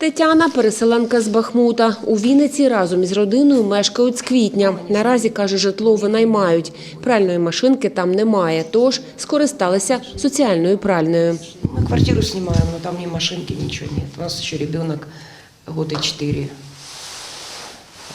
Тетяна – переселенка з Бахмута. У Вінниці разом із родиною мешкають з квітня. Наразі, каже, житло винаймають. Пральної машинки там немає, тож скористалися соціальною пральною. Ми квартиру знімаємо, там ні машинки, нічого немає. У нас ще дитина года четыре.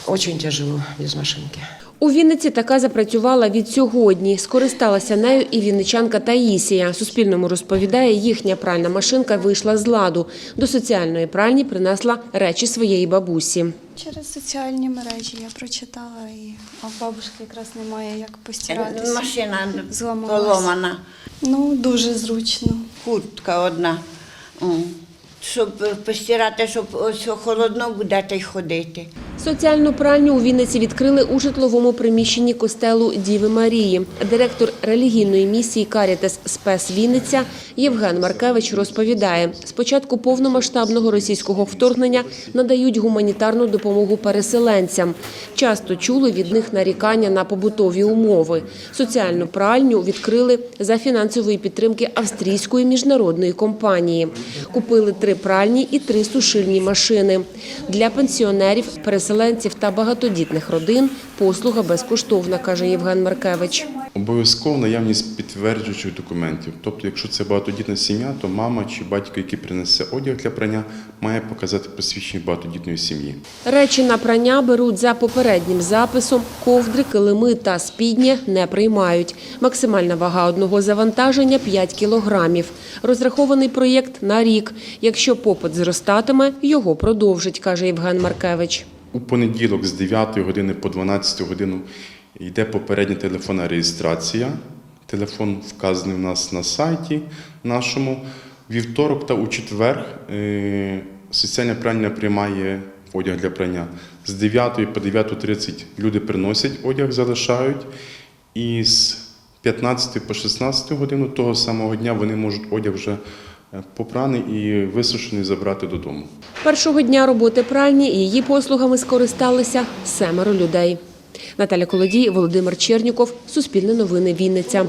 Очень тяжело без машинки. У Вінниці така запрацювала від сьогодні. Скористалася нею і вінничанка Таїсія. Суспільному розповідає, їхня пральна машинка вийшла з ладу. До соціальної пральні принесла речі своєї бабусі. Через соціальні мережі я прочитала, і а в бабушки якраз немає як постиратися. Машина Зламалась. поломана, Ну, дуже зручно. куртка одна. Щоб постирати, щоб ось холодно буде та й ходити. Соціальну пральню у Вінниці відкрили у житловому приміщенні костелу Діви Марії. Директор релігійної місії Карітес Спес Вінниця Євген Маркевич розповідає, з початку повномасштабного російського вторгнення надають гуманітарну допомогу переселенцям. Часто чули від них нарікання на побутові умови. Соціальну пральню відкрили за фінансової підтримки австрійської міжнародної компанії. Купили три пральні і три сушильні машини. Для пенсіонерів, переселенців та багатодітних родин послуга безкоштовна, каже Євген Маркевич. Обов'язково наявність підтверджуючих документів. Тобто, якщо це багатодітна сім'я, то мама чи батько, який принесе одяг для прання, має показати посвідчення багатодітної сім'ї. Речі на прання беруть за попереднім записом. Ковдри, килими та спідні не приймають. Максимальна вага одного завантаження 5 кілограмів. Розрахований проєкт на рік. Якщо попит зростатиме, його продовжить, каже Євген Маркевич. У понеділок з 9 години по 12 годину йде попередня телефонна реєстрація. Телефон вказаний у нас на сайті нашому. Вівторок та у четвер е, соціальна пральня приймає одяг для прання. З 9 по 9.30 люди приносять одяг, залишають. І з 15 по 16 годину того самого дня вони можуть одяг вже попраний і висушений забрати додому. Першого дня роботи пральні її послугами скористалися семеро людей. Наталя Колодій, Володимир Черніков, Суспільне новини Вінниця.